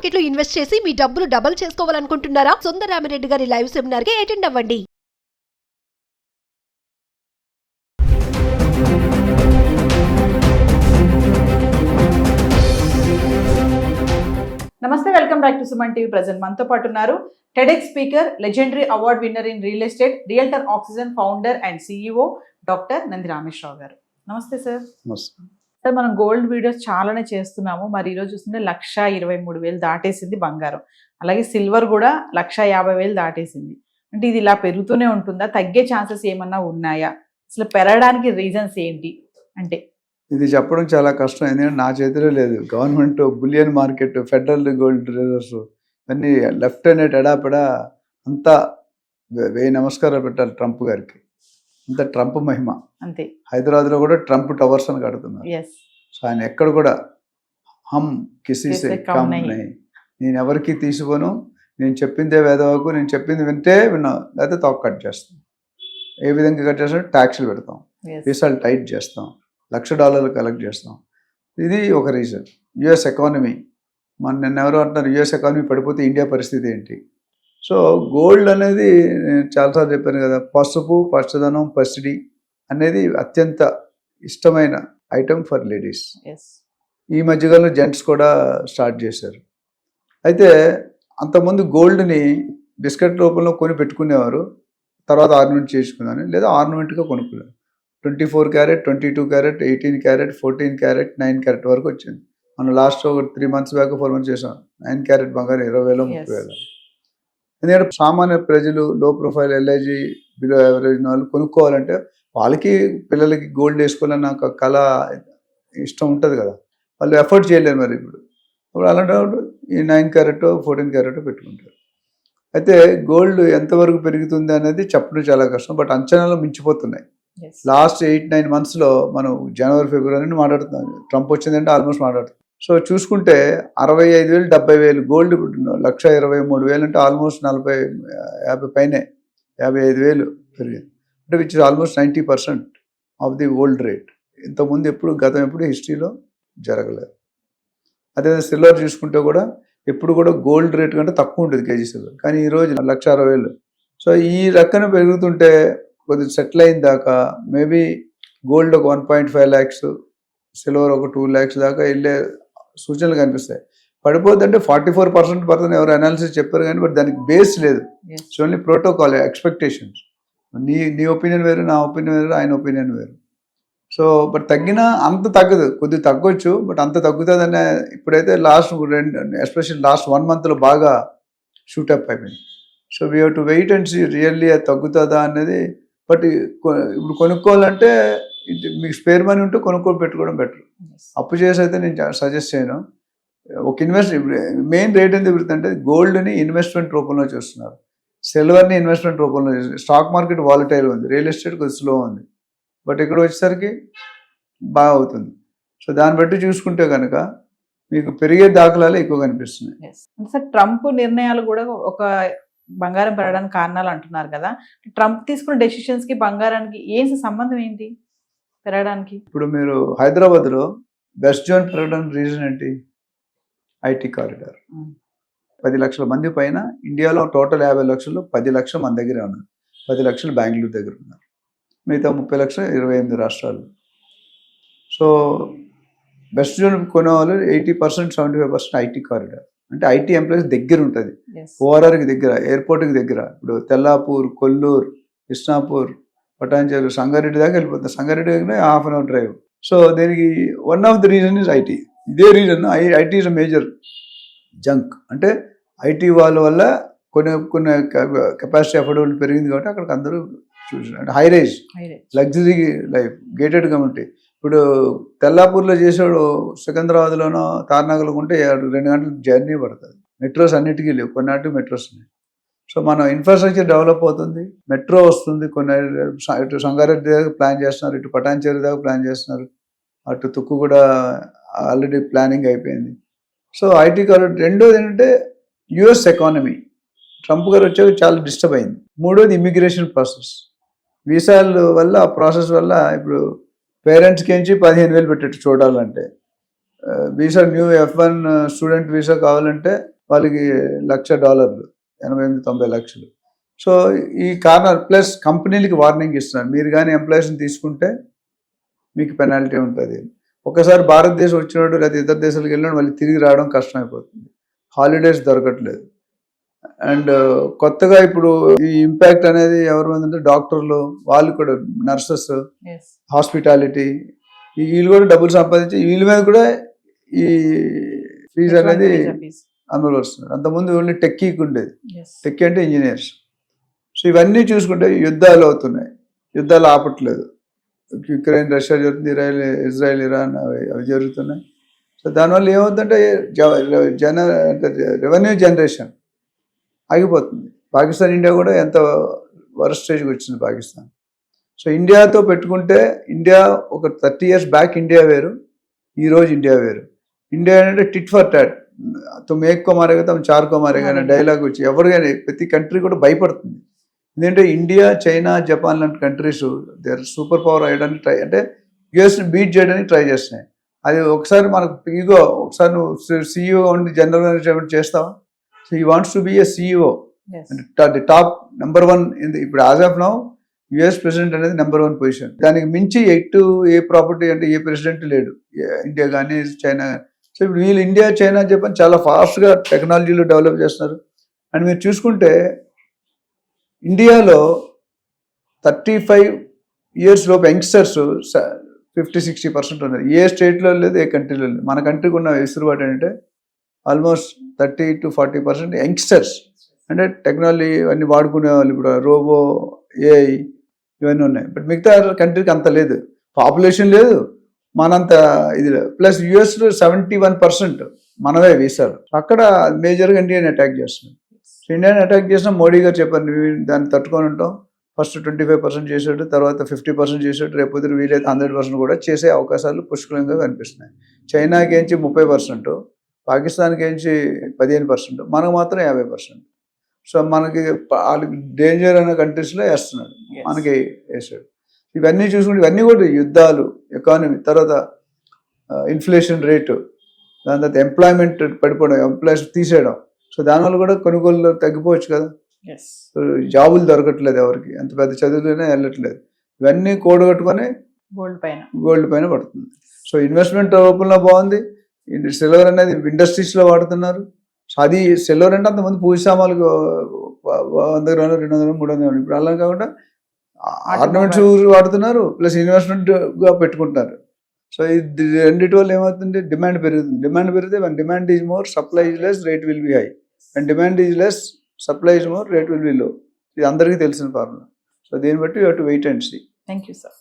మార్కెట్లో ఇన్వెస్ట్ చేసి మీ డబ్బులు డబుల్ చేసుకోవాలనుకుంటున్నారా? సుందరామిరెడ్డి గారి లైవ్ సెమినార్కి అటెండ్ అవ్వండి. నమస్తే welcome back to Suman TV present. మనతో పాటు ఉన్నారు TEDx speaker legendary award winner in real estate realtor oxygen founder and CEO doctor Nandi Rameshwara Rao garu. నమస్తే సార్. సార్ మనం గోల్డ్ వీడియోస్ చాలానే చేస్తున్నాము. మరి ఈరోజు చూస్తుంటే లక్ష ఇరవై మూడు వేలు దాటేసింది బంగారం. అలాగే సిల్వర్ కూడా లక్ష యాభై వేలు దాటేసింది. అంటే ఇది ఇలా పెరుగుతూనే ఉంటుందా? తగ్గే ఛాన్సెస్ ఏమన్నా ఉన్నాయా? అసలు పెరగడానికి రీజన్స్ ఏంటి? అంటే ఇది చెప్పడం చాలా కష్టం. ఎందుకంటే నా చేతిలో లేదు. Government bullion market federal gold reserves ఇవన్నీ లెఫ్ట్ అండ్ ఎడాపెడా అంతా వే- నమస్కారాలు పెట్టాలి ట్రంప్ గారికి. అంత ట్రంప్ మహిమ. అంతే. హైదరాబాద్లో కూడా ట్రంప్ టవర్స్ అని కడుతున్నారు. సో ఆయన ఎక్కడ కూడా హమ్ కిసీ కిసీ సే కమ్. నేను ఎవరికి తీసుకోను నేను చెప్పిందే వేదవకు నేను చెప్పింది వింటే విన్నా లేకపోతే తోక కట్ చేస్తాం. ఏ విధంగా కట్ చేస్తాం? ట్యాక్స్లు పెడతాం. వీసాలు టైట్ చేస్తాం. లక్ష డాలర్లు కలెక్ట్ చేస్తాం. ఇది ఒక రీజన్. US economy. మన నిన్న ఎవరో అంటున్నారు యుఎస్ ఎకానమీ పడిపోతే ఇండియా పరిస్థితి ఏంటి? సో గోల్డ్ అనేది నేను చాలాసార్లు చెప్పాను కదా పసుపు పచ్చదనం పసిడి అనేది అత్యంత ఇష్టమైన ఐటమ్ ఫర్ లేడీస్ ఈ మధ్యకాలంలో జెంట్స్ కూడా స్టార్ట్ చేశారు. అయితే అంతకుముందు గోల్డ్ని బిస్కెట్ రూపంలో కొని పెట్టుకునేవారు. తర్వాత ఆర్నమెంట్ చేసుకున్నాను లేదా ఆర్నమెంట్గా కొనుక్కున్నారు twenty four carat twenty two carat eighteen carat fourteen carat nine carat వరకు వచ్చింది. మనం లాస్ట్ ఒక three months back four months చేసాం. నైన్ క్యారెట్ బంగారం ఇరవై వేలు ముప్పై వేలు. ఎందుకంటే సామాన్య ప్రజలు లో ప్రొఫైల్ ఎల్ఐజీ బిలో యావరేజ్ వాళ్ళు కొనుక్కోవాలంటే వాళ్ళకి పిల్లలకి గోల్డ్ వేసుకోవాలన్న ఒక కళ ఇష్టం ఉంటుంది కదా. వాళ్ళు ఎఫర్ట్ చేయలేరు మరి ఇప్పుడు. ఇప్పుడు అలాంటప్పుడు ఈ నైన్ క్యారెట్ ఫోర్టీన్ క్యారెట్ పెట్టుకుంటారు. అయితే గోల్డ్ ఎంతవరకు పెరుగుతుంది అనేది చెప్పడం చాలా కష్టం. బట్ అంచనాలు మించిపోతున్నాయి. లాస్ట్ ఎయిట్ నైన్ మంత్స్లో మనం జనవరి ఫిబ్రవరి నుండి మాట్లాడుతున్నాం. ట్రంప్ వచ్చిందంటే ఆల్మోస్ట్ మాట్లాడుతున్నాం. సో చూసుకుంటే అరవై ఐదు వేలు డెబ్బై వేలు గోల్డ్ ఇప్పుడు లక్ష ఇరవై మూడు వేలు అంటే ఆల్మోస్ట్ నలభై యాభై పైనే యాభై ఐదు వేలు పెరిగింది అంటే which is almost ninety percent of the old rate ఇంతకుముందు ఎప్పుడు గతం ఎప్పుడు హిస్టరీలో జరగలేదు. అదే సిల్వర్ చూసుకుంటే కూడా ఎప్పుడు కూడా గోల్డ్ రేట్ కంటే తక్కువ ఉంటుంది కేజీ సిల్వర్ కానీ ఈరోజు లక్ష అరవై వేలు. సో ఈ రకన పెరుగుతుంటే కొద్దిగా సెటిల్ అయిన దాకా మేబీ గోల్డ్ ఒక one point five lakhs silver ఒక టూ ల్యాక్స్ దాకా వెళ్ళే సూచనలు కనిపిస్తాయి. పడిపోద్దంటే ఫార్టీ ఫోర్ పర్సెంట్ పడుతుంది ఎవరు అనాలిసిస్ చెప్పారు కానీ బట్ దానికి బేస్ లేదు. ఇట్స్ ఓన్లీ ప్రోటోకాల్ ఎక్స్పెక్టేషన్స్ నీ నీ ఒపీనియన్ వేరు నా ఒపీనియన్ వేరు ఆయన ఒపీనియన్ వేరు. సో బట్ తగ్గినా అంత తగ్గదు. కొద్దిగా తగ్గొచ్చు బట్ అంత తగ్గుతుందనే ఇప్పుడైతే లాస్ట్ రెండు ఎస్పెషల్లీ లాస్ట్ వన్ మంత్లో బాగా షూటప్ అయిపోయింది. So we have to wait and see really అది తగ్గుతుందా అనేది బట్ ఇప్పుడు కొనుక్కోవాలంటే మీకు స్పేర్ మనీ ఉంటే కొనుక్కొని పెట్టుకోవడం బెటర్ అప్పు చేసి అయితే నేను సజెస్ట్ చేయను. ఒక ఇన్వెస్ట్ మెయిన్ రేట్ ఎందుకు పెరుగుతుందంటే గోల్డ్ని ఇన్వెస్ట్మెంట్ రూపంలో చేస్తున్నారు. సిల్వర్ని ఇన్వెస్ట్మెంట్ రూపంలో చేస్తున్నారు. స్టాక్ మార్కెట్ వాలటైల్ ఉంది. రియల్ ఎస్టేట్ కొద్దిగా స్లో ఉంది. బట్ ఇక్కడ వచ్చేసరికి బాగా అవుతుంది. సో దాన్ని బట్టి చూసుకుంటే కనుక మీకు పెరిగే దాఖలాలు ఎక్కువ కనిపిస్తున్నాయి. సార్ ట్రంప్ నిర్ణయాలు కూడా ఒక బంగారం పెరగడానికి కారణాలు అంటున్నారు కదా. ట్రంప్ తీసుకున్న డెసిషన్స్కి బంగారానికి ఏం సంబంధం ఏంటి? పెరగడానికి? ఇప్పుడు మీరు హైదరాబాద్లో వెస్ట్ జోన్ పెరగడానికి రీజన్ ఏంటి? IT corridor. పది లక్షల మంది పైన ఇండియాలో టోటల్ యాభై లక్షలు పది లక్షలు మన దగ్గరే ఉన్నారు. పది లక్షలు బెంగళూరు దగ్గర ఉన్నారు. మిగతా ముప్పై లక్షలు ఇరవై ఎనిమిది రాష్ట్రాలు. సో వెస్ట్ జోన్ కొనే వాళ్ళు eighty percent seventy five percent IT corridor. అంటే ఐటీ ఎంప్లాయీస్ దగ్గర ఉంటుంది. ఓఆర్ఆర్కి దగ్గర ఎయిర్పోర్ట్కి దగ్గర. ఇప్పుడు తెల్లాపూర్ కొల్లూరు కృష్ణాపూర్ పటాన్చేరు సంగారెడ్డి దాకా వెళ్ళిపోతుంది. సంగారెడ్డి దగ్గర half an hour drive so దీనికి one of the reason is IT ఇదే reason I IT is major junction అంటే ఐటీ వాళ్ళ వల్ల కొన్ని కొన్ని కెపాసిటీ అఫోర్డబుల్ పెరిగింది కాబట్టి అక్కడికి అందరూ చూసారు అంటే high rise luxury life gated community ఇప్పుడు తెల్లాపూర్లో చేసాడు సికింద్రాబాద్లోనో తార్నాకలో ఉంటే రెండు గంటల జర్నీ పడుతుంది. మెట్రోస్ అన్నిటికీ లేవు. కొన్నాటి మెట్రోస్ ఉన్నాయి. సో మన ఇన్ఫ్రాస్ట్రక్చర్ డెవలప్ అవుతుంది. మెట్రో వస్తుంది కొన్ని ఇటు సంగారెడ్డి దాకా ప్లాన్ చేస్తున్నారు ఇటు పటాన్చేరు దాకా ప్లాన్ చేస్తున్నారు. అటు తుక్కు కూడా ఆల్రెడీ ప్లానింగ్ అయిపోయింది. సో ఐటీ కాలేజ్ రెండోది ఏంటంటే యుఎస్ ఎకానమీ ట్రంప్ గారు వచ్చాక చాలా డిస్టర్బ్ అయింది. మూడోది ఇమిగ్రేషన్ ప్రాసెస్ వీసాల వల్ల ఆ ప్రాసెస్ వల్ల ఇప్పుడు పేరెంట్స్కి ఎంచి పదిహేను వేలు పెట్టేట్టు చూడాలంటే. Visa new F one student visa కావాలంటే వాళ్ళకి లక్ష డాలర్లు. ఎనభై ఎనిమిది తొంభై లక్షలు. సో ఈ కారణాలు ప్లస్ కంపెనీలకి వార్నింగ్ ఇస్తున్నారు మీరు కానీ ఎంప్లాయీస్ని తీసుకుంటే మీకు పెనాల్టీ ఉంటుంది. ఒకసారి భారతదేశం వచ్చినాడు లేదా ఇతర దేశాలకు వెళ్ళినాడు మళ్ళీ తిరిగి రావడం కష్టమైపోతుంది. హాలిడేస్ దొరకట్లేదు. అండ్ కొత్తగా ఇప్పుడు ఈ ఇంపాక్ట్ అనేది ఎవరి మీద అంటే డాక్టర్లు వాళ్ళు కూడా నర్సెస్ హాస్పిటాలిటీ వీళ్ళు కూడా డబ్బులు సంపాదించి వీళ్ళ మీద కూడా ఈ ఫీజు అనేది అమలు వస్తున్నారు అంతకుముందు ఓన్లీ టెక్కీకి ఉండేది టెక్కీ అంటే ఇంజనీర్స్. సో ఇవన్నీ చూసుకుంటే యుద్ధాలు అవుతున్నాయి. యుద్ధాలు ఆపట్లేదు. యుక్రెయిన్ రష్యా జరుగుతుంది ఇరాయిల్ ఇజ్రాయెల్ ఇరాన్ అవి అవి జరుగుతున్నాయి. సో దానివల్ల ఏమవుతుందంటే జన అంటే రెవెన్యూ జనరేషన్ ఆగిపోతుంది. పాకిస్తాన్ ఇండియా కూడా ఎంత వరస్ట్ స్టేజ్కి వచ్చింది పాకిస్తాన్. సో ఇండియాతో పెట్టుకుంటే ఇండియా ఒక థర్టీ ఇయర్స్ బ్యాక్ ఇండియా వేరు ఈ రోజు ఇండియా వేరు. ఇండియా అంటే టిట్ ఫర్ టాట్ తుమ్ ఏక్కో మారేగా తమ చార్కో మారేగా అనే డైలాగ్ వచ్చి ఎవరు కానీ ప్రతి కంట్రీ కూడా భయపడుతుంది. ఎందుకంటే ఇండియా చైనా జపాన్ లాంటి countries they are super power అయ్యడానికి try అంటే యుఎస్ని బీట్ చేయడానికి ట్రై చేస్తున్నాయి. అది ఒకసారి మనకు ఈగో ఒకసారి నువ్వు సీఈఓ ఉండి జనరల్ మేనేజర్ చేస్తావా? So he wants to be a CEO the top number one ఇప్పుడు as of now US president అనేది నెంబర్ వన్ పొజిషన్ దానికి మించి ఎయిట్ ఏ ప్రాపర్టీ అంటే ఏ ప్రెసిడెంట్ లేడు. ఇండియా కానీ చైనా సో ఇప్పుడు వీళ్ళు ఇండియా చైనా చెప్పని చాలా ఫాస్ట్గా టెక్నాలజీలో డెవలప్ చేస్తున్నారు. అండ్ మీరు చూసుకుంటే ఇండియాలో థర్టీ ఫైవ్ ఇయర్స్ లోపు యంగ్స్టర్స్ ఫిఫ్టీ సిక్స్టీ పర్సెంట్ ఉన్నారు. ఏ స్టేట్లో లేదు ఏ కంట్రీలో లేదు. మన కంట్రీకి ఉన్న వెసులుబాటు ఏంటంటే almost thirty to forty percent youngsters అంటే టెక్నాలజీ అన్ని వాడుకునే వాళ్ళు ఇప్పుడు రోబో ఏఐ ఇవన్నీ ఉన్నాయి. బట్ మిగతా కంట్రీకి అంత లేదు. పాపులేషన్ లేదు. మనంత ఇది ప్లస్ యుఎస్లో సెవెంటీ వన్ పర్సెంట్ మనవే వీసాలు. అక్కడ మేజర్గా ఇండియాని అటాక్ చేస్తున్నారు సో ఇండియాని అటాక్ చేసిన మోడీ గారు చెప్పారు "నువ్వు దాన్ని తట్టుకొని ఉంటాం ఫస్ట్ ట్వంటీ ఫైవ్ పర్సెంట్ చేసాడు తర్వాత ఫిఫ్టీ పర్సెంట్ చేసాడు రేపు వీలైతే హండ్రెడ్ పర్సెంట్ కూడా చేసే అవకాశాలు పుష్కలంగా కనిపిస్తున్నాయి. చైనాకి ఏంచి ముప్పై పర్సెంట్ పాకిస్తాన్కి ఏంచి పదిహేను పర్సెంట్ మనకు మాత్రం యాభై పర్సెంట్. సో మనకి వాళ్ళకి డేంజర్ అనే కంట్రీస్లో వేస్తున్నాడు. మనకి వేసాడు. ఇవన్నీ చూసుకుంటే ఇవన్నీ కూడా యుద్ధాలు ఎకానమీ తర్వాత ఇన్ఫ్లేషన్ రేటు దాని తర్వాత ఎంప్లాయ్మెంట్ పడిపోవడం ఎంప్లాయీస్ తీసేయడం. సో దానివల్ల కూడా కొనుగోలు తగ్గిపోవచ్చు కదా. జాబులు దొరకట్లేదు ఎవరికి. ఎంత పెద్ద చదువులైనా వెళ్ళట్లేదు. ఇవన్నీ కూడగట్టుకొని గోల్డ్ పైన. గోల్డ్ పైన పడుతుంది. సో ఇన్వెస్ట్మెంట్ రూపంలో బాగుంది. సిల్వర్ అనేది ఇండస్ట్రీస్లో వాడుతున్నారు. సో అది సిల్వర్ అంటే అంతమంది పూజ వ- వంద గ్రాములు రెండు వందలు మూడు వందలు. ఇప్పుడు అలా కాకుండా ఆర్నమెంట్స్ వాడుతున్నారు ప్లస్ ఇన్వెస్ట్మెంట్గా పెట్టుకుంటున్నారు సో ఇది రెండిటి వల్ల ఏమవుతుంది డిమాండ్ పెరుగుతుంది. డిమాండ్ పెరిగితే one demand is more supply is less rate will be high and demand is less supply is more rate will be low ఇది అందరికీ తెలిసిన ఫార్ములా సో దీన్ని బట్టి you to wait and see thank you sir